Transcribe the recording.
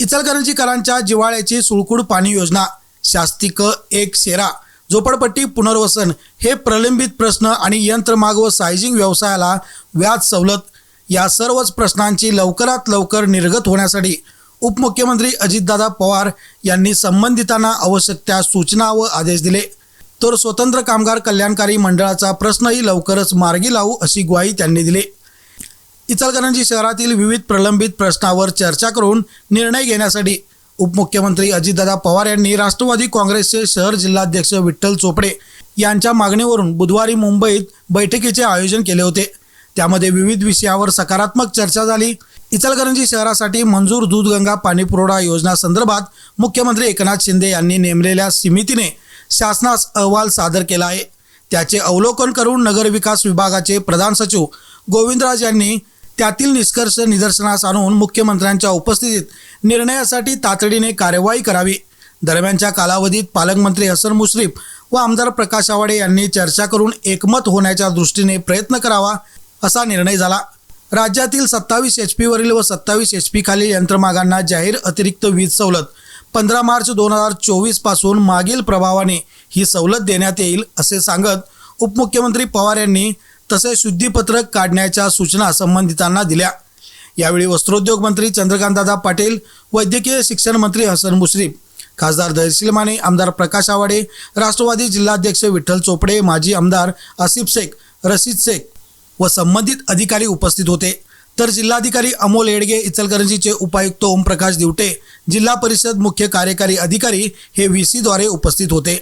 इचलकरंजीकरांच्या जिवाळ्याची सुळकुड पाणी योजना. शास्तिक एक शेरा. झोपडपट्टी पुनर्वसन हे प्रलंबित प्रश्न आणि यंत्रमाग व सायझिंग व्यवसायाला व्याज सवलत या सर्वच प्रश्नांची लवकरात लवकर निर्गत होण्यासाठी उपमुख्यमंत्री अजितदादा पवार यांनी संबंधितांना आवश्यक त्या सूचना व आदेश दिले. तर स्वतंत्र कामगार कल्याणकारी मंडळाचा प्रश्नही लवकरच मार्गी लावू अशी ग्वाही त्यांनी दिली. इचलकरंजी शहरातील विविध प्रलंबित प्रश्नावर चर्चा करून निर्णय घेण्यासाठी उपमुख्यमंत्री अजितदादा पवार यांनी राष्ट्रवादी काँग्रेसचे शहर जिल्हाध्यक्ष विठ्ठल चोपडे यांच्या मागणीवरून बुधवारी मुंबईत बैठकीचे आयोजन केले होते. त्यामध्ये विविध विषयावर सकारात्मक चर्चा झाली. इचलकरंजी शहरासाठी मंजूर दूधगंगा पाणीपुरवठा योजना संदर्भात मुख्यमंत्री एकनाथ शिंदे यांनी नेमलेल्या समितीने शासनास अहवाल सादर केला आहे. त्याचे अवलोकन करून नगरविकास विभागाचे प्रधान सचिव गोविंदराज यांनी त्यातील निष्कर्ष निदर्शनास आणून मुख्यमंत्र्यांच्या उपस्थितीत निर्णयासाठी तातडीने कार्यवाही करावी. दरम्यानच्या कालावधीत पालकमंत्री हसन मुश्रीफ व आमदार प्रकाश आवाडे यांनी चर्चा करून एकमत होण्याच्या दृष्टीने प्रयत्न करावा असा निर्णय झाला. राज्यातील सत्तावीस एच पीवरील व सत्तावीस एच पी खालील यंत्रमागांना जाहीर अतिरिक्त वीज सवलत पंधरा मार्च दोन हजार चोवीसपासून मागील प्रभावाने ही सवलत देण्यात येईल असे सांगत उपमुख्यमंत्री पवार यांनी तसेच शुद्धीपत्रक काढण्याच्या सूचना संबंधितांना दिल्या. यावेळी वस्त्रोद्योग मंत्री चंद्रकांतदादा पाटील वैद्यकीय शिक्षण मंत्री हसन मुश्रीफ खासदार दहसील माने आमदार प्रकाश आवाडे राष्ट्रवादी जिल्हाध्यक्ष विठ्ठल चोपडे माजी आमदार आसिफ शेख रशीद शेख व संबंधित अधिकारी उपस्थित होते. तर जिल्हाधिकारी अमोल येडगे इचलकरंजीचे उपायुक्त ओमप्रकाश दिवटे जिल्हा परिषद मुख्य कार्यकारी अधिकारी हे व्ही सीद्वारे उपस्थित होते.